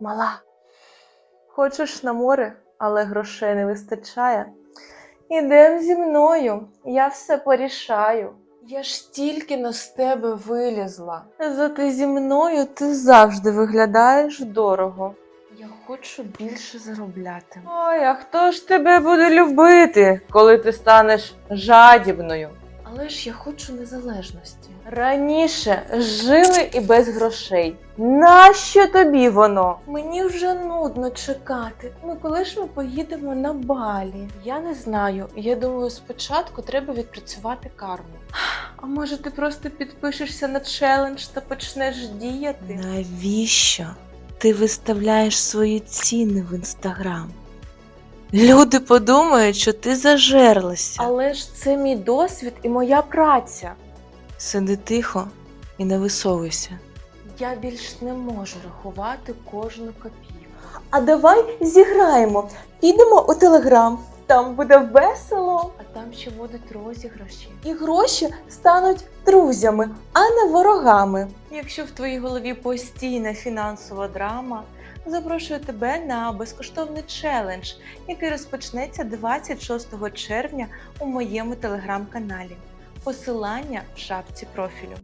Мала, хочеш на море, але грошей не вистачає. Ідем зі мною, я все порішаю. Я ж тільки но з тебе вилізла. Зате зі мною ти завжди виглядаєш дорого. Я хочу більше заробляти. Ой, а хто ж тебе буде любити, коли ти станеш жадібною? Але ж я хочу незалежності. Раніше жили і без грошей. Нащо тобі воно? Мені вже нудно чекати. Ну коли ж ми поїдемо на балі? Я не знаю. Я думаю, спочатку треба відпрацювати карму. А може ти просто підпишешся на челендж та почнеш діяти? Навіщо ти виставляєш свої ціни в інстаграм? Люди подумають, що ти зажерлася. Але ж це мій досвід і моя праця. Сиди тихо і не висовуйся. Я більш не можу рахувати кожну копійку. А давай зіграємо. Підемо у телеграм. Там буде весело. А там ще будуть розіграші. І гроші стануть друзями, а не ворогами. Якщо в твоїй голові постійна фінансова драма, запрошую тебе на безкоштовний челендж, який розпочнеться 26 червня у моєму телеграм-каналі. Посилання в шапці профілю.